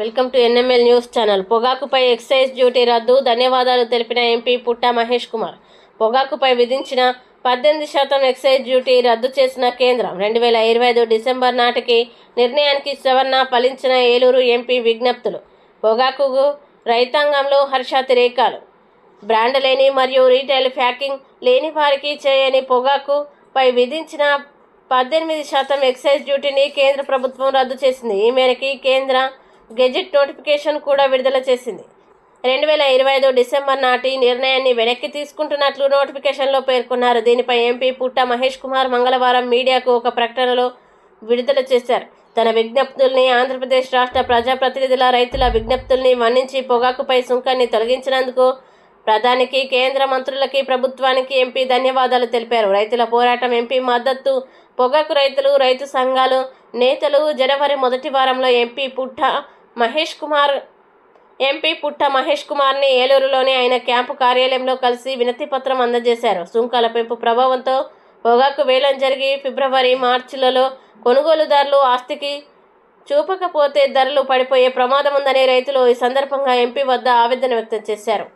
Welcome to NML news channel. పొగాకుపై excise duty రద్దు ధన్యవాదాలు తెలిపిన ఎంపీ పుట్టా మహేష్ కుమార్. పొగాకుపై విధించిన పద్దెనిమిది శాతం ఎక్సైజ్ డ్యూటీ రద్దు చేసిన కేంద్రం రెండు వేల ఇరవై ఐదు డిసెంబర్ నాటికి నిర్ణయానికి సవరణ ఫలించిన ఏలూరు ఎంపీ విజ్ఞప్తులు. పొగాకు రైతాంగంలో హర్షాతిరేకాలు బ్రాండ్ లేని మరియు రీటైల్ ప్యాకింగ్ లేని వారికి చేయని పొగాకుపై విధించిన పద్దెనిమిది శాతం ఎక్సైజ్ డ్యూటీని కేంద్ర ప్రభుత్వం రద్దు చేసింది. ఈ మేరకు కేంద్ర గెజెట్ నోటిఫికేషన్ కూడా విడుదల చేసింది. రెండు వేల ఇరవై ఐదు డిసెంబర్ నాటి నిర్ణయాన్ని వెనక్కి తీసుకుంటున్నట్లు నోటిఫికేషన్లో పేర్కొన్నారు. దీనిపై ఎంపీ పుట్ట మహేష్ కుమార్ మంగళవారం మీడియాకు ఒక ప్రకటనలో విడుదల చేశారు. తన విజ్ఞప్తుల్ని ఆంధ్రప్రదేశ్ రాష్ట్ర ప్రజాప్రతినిధుల రైతుల విజ్ఞప్తుల్ని మన్నించి పొగాకుపై సుంకాన్ని తొలగించినందుకు ప్రధానికి కేంద్ర మంత్రులకి ప్రభుత్వానికి ఎంపీ ధన్యవాదాలు తెలిపారు. రైతుల పోరాటం ఎంపీ మద్దతు పొగాకు రైతులు రైతు సంఘాలు నేతలు జనవరి మొదటి వారంలో ఎంపీ పుట్ట మహేష్ కుమార్ ఎంపీ పుట్ట మహేష్ కుమార్ని ఏలూరులోని ఆయన క్యాంపు కార్యాలయంలో కలిసి వినతిపత్రం అందజేశారు. సుంకాల పెంపు ప్రభావంతో పొగాకు వేలం జరిగి ఫిబ్రవరి మార్చిలలో కొనుగోలుదారులు ఆస్తికి చూపకపోతే ధరలు పడిపోయే ప్రమాదం ఉందని రైతులు ఈ సందర్భంగా ఎంపీ వద్ద ఆవేదన వ్యక్తం చేశారు.